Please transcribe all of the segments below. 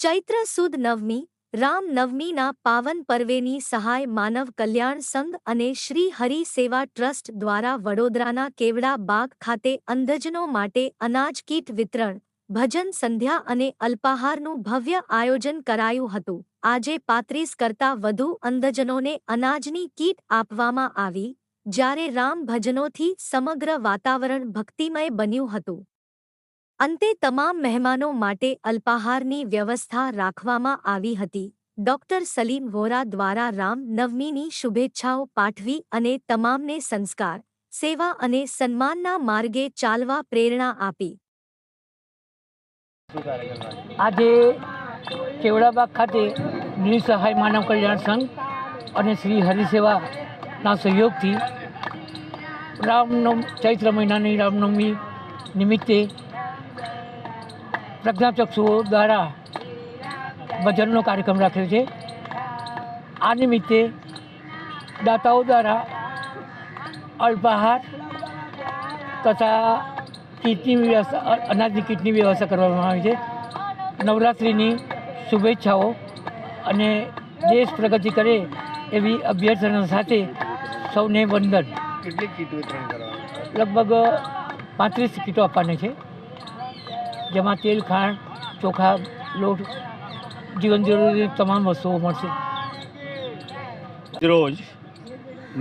ચૈત્ર સુદ નવમી, રામ નવમીના પાવન પર્વેની સહાય માનવ કલ્યાણ સંઘ અને શ્રી હરિ સેવા ટ્રસ્ટ દ્વારા વડોદરાના કેવડા બાગ ખાતે અંધજનો માટે અનાજ કીટ વિતરણ, ભજન સંધ્યા અને અલ્પાહારનું ભવ્ય આયોજન કરાયું હતું. આજે પાંત્રીસ કરતાં વધુ અંધજનોને અનાજની કીટ આપવામાં આવી, જ્યારે રામ ભજનોથી સમગ્ર વાતાવરણ ભક્તિમય બન્યું હતું. અંતે તમામ મહેમાનો માટે અલ્પાહારની વ્યવસ્થા રાખવામાં આવી હતી. ડોક્ટર સલીમ વોરા દ્વારા રામ નવમીની શુભેચ્છાઓ પાઠવી અને તમામને સંસ્કાર, સેવા અને સન્માનના માર્ગે ચાલવા પ્રેરણા આપી. આજે કેવડાબાગ ખાતે નિઃસહાય માનવ કલ્યાણ સંઘ અને શ્રી હરિસેવાના સહયોગથી રામનવ, ચૈત્ર મહિનાની રામનવમી નિમિત્તે પ્રજ્ઞાચક્ષુઓ દ્વારા ભજનનો કાર્યક્રમ રાખ્યો છે. આ નિમિત્તે દાતાઓ દ્વારા અલ્પાહાર તથા કીટની વ્યવસ્થા અનાજની કીટની વ્યવસ્થા કરવામાં આવી છે. નવરાત્રિની શુભેચ્છાઓ અને દેશ પ્રગતિ કરે એવી અભ્યર્થના સાથે સૌને વંદન. કેટલી કીટ લગભગ પાંત્રીસ કીટો આપવાની છે. જેમાં તેલ, ખાંડ, ચોખા, લોટ, જીવન જરૂરી તમામ વસ્તુઓ મળશે. રોજ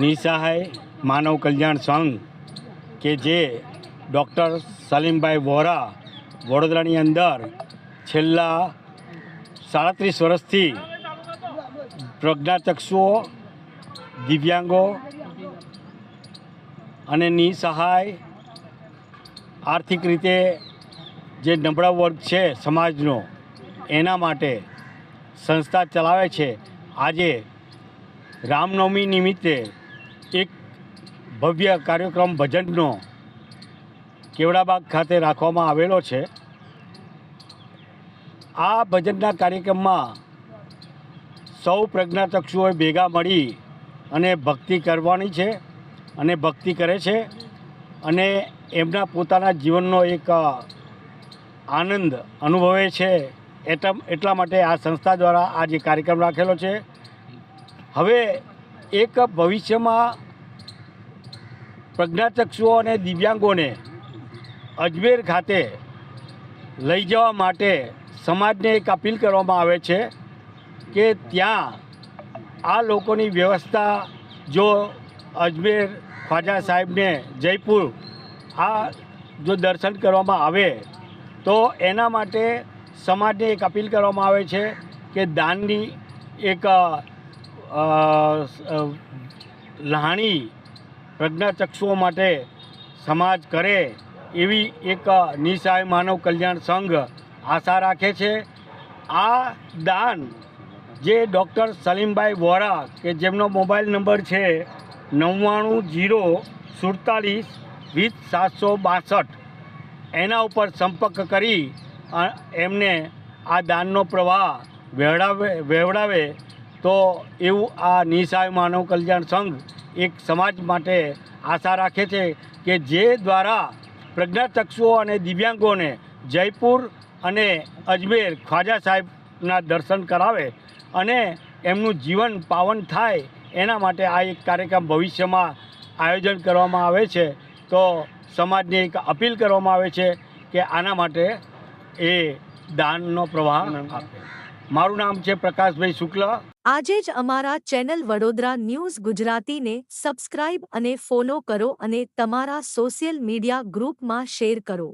નિસહાય માનવ કલ્યાણ સંઘ કે જે ડૉક્ટર સલીમભાઈ વોરા વડોદરાની અંદર છેલ્લા સાડત્રીસ વર્ષથી પ્રજ્ઞાચક્ષુઓ, દિવ્યાંગો અને નિસહાય આર્થિક રીતે જે નબળા વર્ગ છે સમાજનો, એના માટે સંસ્થા ચલાવે છે. આજે રામનવમી નિમિત્તે એક ભવ્ય કાર્યક્રમ ભજનનો કેવડાબાગ ખાતે રાખવામાં આવેલો છે. આ ભજનના કાર્યક્રમમાં સૌ પ્રજ્ઞાચક્ષુઓએ ભેગા મળી અને ભક્તિ કરવાની છે અને ભક્તિ કરે છે અને એમના પોતાના જીવનનો એક આનંદ અનુભવે છે એટલા એટલા માટે આ સંસ્થા દ્વારા આ જે કાર્યક્રમ રાખેલો છે. હવે એક ભવિષ્યમાં પ્રજ્ઞાચક્ષુઓ અને દિવ્યાંગોને અજમેર ખાતે લઈ જવા માટે સમાજને એક અપીલ કરવામાં આવે છે કે ત્યાં આ લોકોની વ્યવસ્થા જો અજમેર ખ્વાજા સાહેબને જયપુર આ જો દર્શન કરવામાં આવે તો એના માટે સમાજને એક અપીલ કરવામાં આવે છે કે દાનની એક લહાણી પ્રજ્ઞાચક્ષુઓ માટે સમાજ કરે એવી એક નિસહાય માનવ કલ્યાણ સંઘ આશા રાખે છે. આ દાન જે ડૉક્ટર સલીમભાઈ વોરા, કે જેમનો મોબાઈલ નંબર છે નવ્વાણું જીરો સુડતાલીસ વીસ સાતસો બાસઠ એના ઉપર સંપર્ક કરી એમને આ દાનનો પ્રવાહ વહેવડાવે વહેવડાવે તો એવું આ નિસહાય માનવ કલ્યાણ સંઘ એક સમાજ માટે આશા રાખે છે કે જે દ્વારા પ્રજ્ઞાચક્ષુઓ અને દિવ્યાંગોને જયપુર અને અજમેર ખ્વાજા સાહેબના દર્શન કરાવે અને એમનું જીવન પાવન થાય એના માટે આ એક કાર્યક્રમ ભવિષ્યમાં આયોજન કરવામાં આવે છે. તો સમાજને એક અપીલ કરવામાં આવે છે કે આના માટે એ દાનનો પ્રવાહ આપે. મારું નામ છે પ્રકાશભાઈ શુક્લ. આજે જ અમારા ચેનલ વડોદરા ન્યૂઝ ગુજરાતીને સબસ્ક્રાઇબ અને ફોલો કરો અને તમારા સોશિયલ મીડિયા ગ્રુપમાં શેર કરો.